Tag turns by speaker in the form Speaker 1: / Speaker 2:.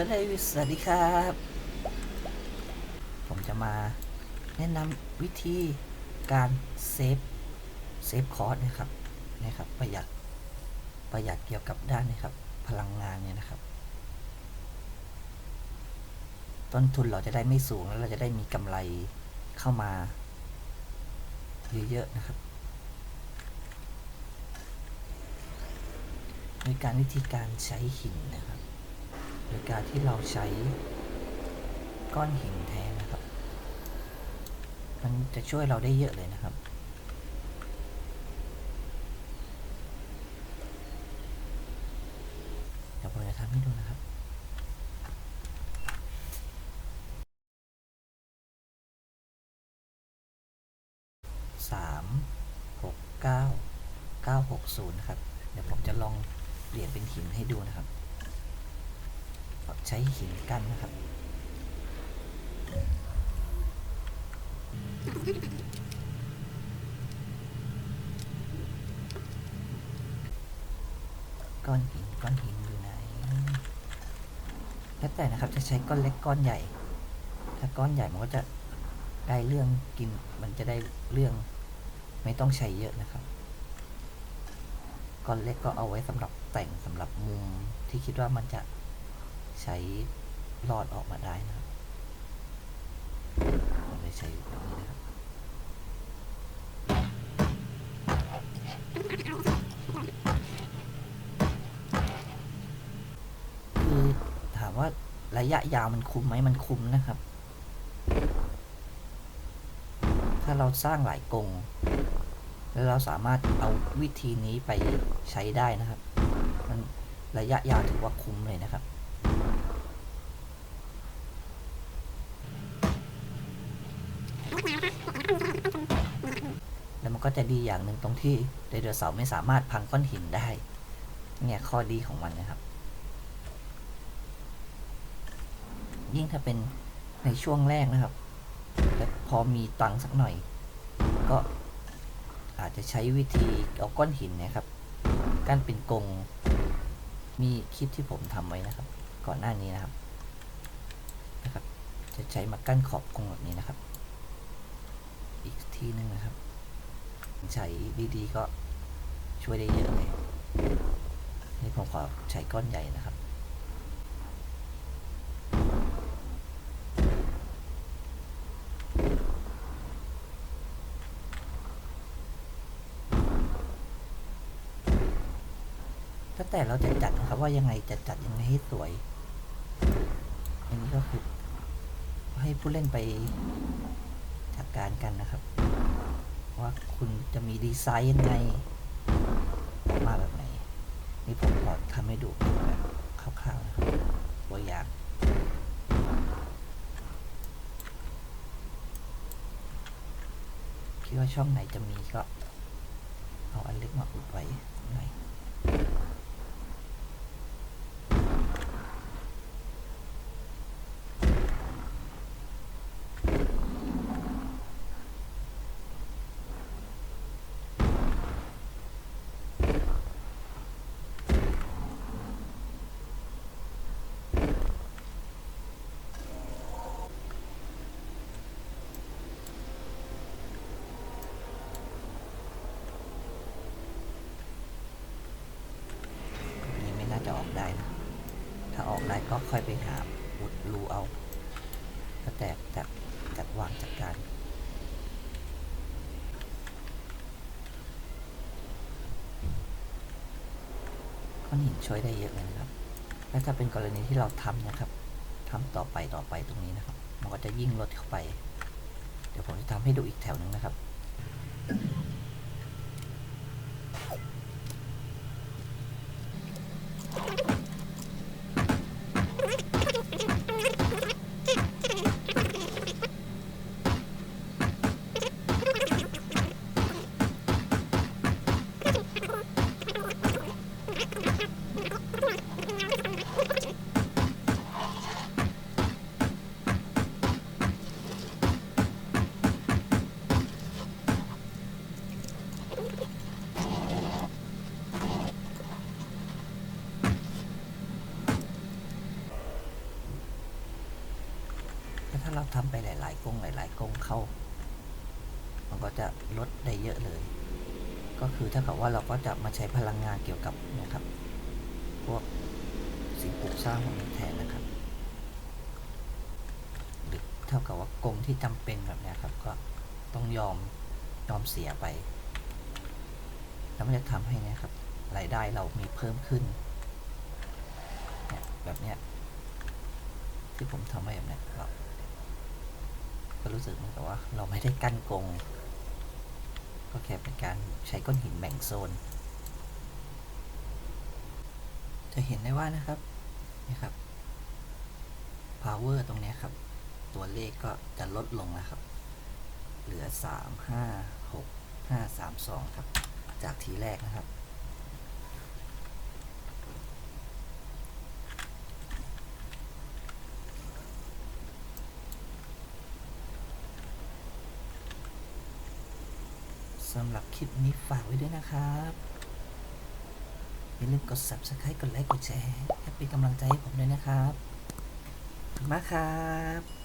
Speaker 1: พื่อนเอ้ยสวัสดีครับ ผมจะมาแนะนำวิธีการเซฟเซฟคอร์สนะครับนะครับ ประหยัดประหยัดเกี่ยวกับด้านนี้ครับ พลังงานเนี่ยนะครับ ต้นทุนเราจะได้ไม่สูงแล้วเราจะได้มีกำไรเข้ามาเยอะๆนะครับโดยการวิธีการใช้หินนะครับ โดยการที่เราใช้ก้อนหินแทนนะครับ มันจะช่วยเราได้เยอะเลยนะครับ เดี๋ยวผมจะทำให้ดูนะครับสามหกเก้าเก้าหกศูนย์นะครับ เดี๋ยวผมจะลองเปลี่ยนเป็นหินให้ดูนะครับ ใช้หินกันนะครับก้อนหินก้อนหินอยู่ไหนแล้วแต่นะครับจะใช้ก้อนเล็กก้อนใหญ่ ถ้าก้อนใหญ่มันก็จะได้เรื่องกินมันจะได้เรื่องไม่ต้องใช้เยอะนะครับ ก้อนเล็กก็เอาไว้สำหรับแต่งสำหรับมุมที่คิดว่ามันจะ ใช้รอดออกมาได้นะครับผมเลยใช้แบบนี้นะครับคือถามว่าระยะยาวมันคุ้มไหมมันคุ้มนะครับ ถ้าเราสร้างหลายกงแล้วเราสามารถเอาวิธีนี้ไปใช้ได้นะครับ มันระยะยาวถือว่าคุ้มเลยนะครับ แล้วมันก็จะดีอย่างหนึ่งตรงที่ไดโนเสาร์ไม่สามารถพังก้อนหินได้ เนี่ยข้อดีของมันนะครับ ยิ่งถ้าเป็นในช่วงแรกนะครับและพอมีตังค์สักหน่อย ก็อาจจะใช้วิธีเอาก้อนหินนี่ยครับกั้นเป็นกรงมีคลิปที่ผมทำไว้นะครับ ก่อนหน้านี้นะครับนะครับ จะใช้มากั้นขอบกรงแบบนี้นะครับ ทีหนึ่งนะครับ ใช้ดีๆก็ช่วยได้เยอะเลย นี่ผมขอใช้ก้อนใหญ่นะครับก็แต่เราจะจัดนะครับว่ายังไงจะจัดยังไงให้สวย อันนี้ก็คือให้ผู้เล่นไป จัดการกันนะครับ ว่าคุณจะมีดีไซน์ยังไงมาแบบไหน นี่ผมขอทำให้ดูแบบคร่าวๆนะครับตัวอย่างคิดว่าช่องไหนจะมีก็ เอาอันเล็กมาอุดไว้หน่อย นี้ไม่น่าจะออกได้นะ ออกได้ก็ค่อยไปหาอุดรูเอาก็แตกจากจัดวางจัดการก้อนหินช่วยได้เยอะเลยนะครับ และถ้าเป็นกรณีที่เราทำนะครับทำต่อไปต่อไปตรงนี้นะครับ มันก็จะยิ่งลดเข้าไป เดี๋ยวผมจะทำให้ดูอีกแถวหนึ่งนะครับ ก เราทำไปหลาย ๆกงหลาย ๆกงเข้า มันก็จะลดได้เยอะเลย ก็คือถ้ากับว่าเราก็จะมาใช้พลังงานเกี่ยวกับนะครับ พวกสิ่งปลูกสร้างของนี้แทนนะครับหรือเท่ากับว่ากงที่จำเป็นแบบนี้ครับ ก็ต้องยอมยอมเสียไปแล้วมันจะทำให้เนะครับรายได้เรามีเพิ่มขึ้น แบบเนี้ยที่ผมทำไว้แบบเนี้ยก็ ก็รู้สึกเหมือนกับว่าเราไม่ได้กั้นกรงก็แค่เป็นการใช้ก้อนหินแบ่งโซน จะเห็นได้ว่านะครับนี่ครับ power ตรงนี้ครับ ตัวเลขก็จะลดลงนะครับ เหลือ 3 5 6 5 3 2 ครับ จากทีแรกนะครับ สำหรับคลิปนี้ฝากไว้ด้วยนะครับ อย่าลืมกด subscribe กดไลค์ กดแชร์ให้เป็นกำลังใจให้ผมด้วยนะครับขอบคุณมากครับ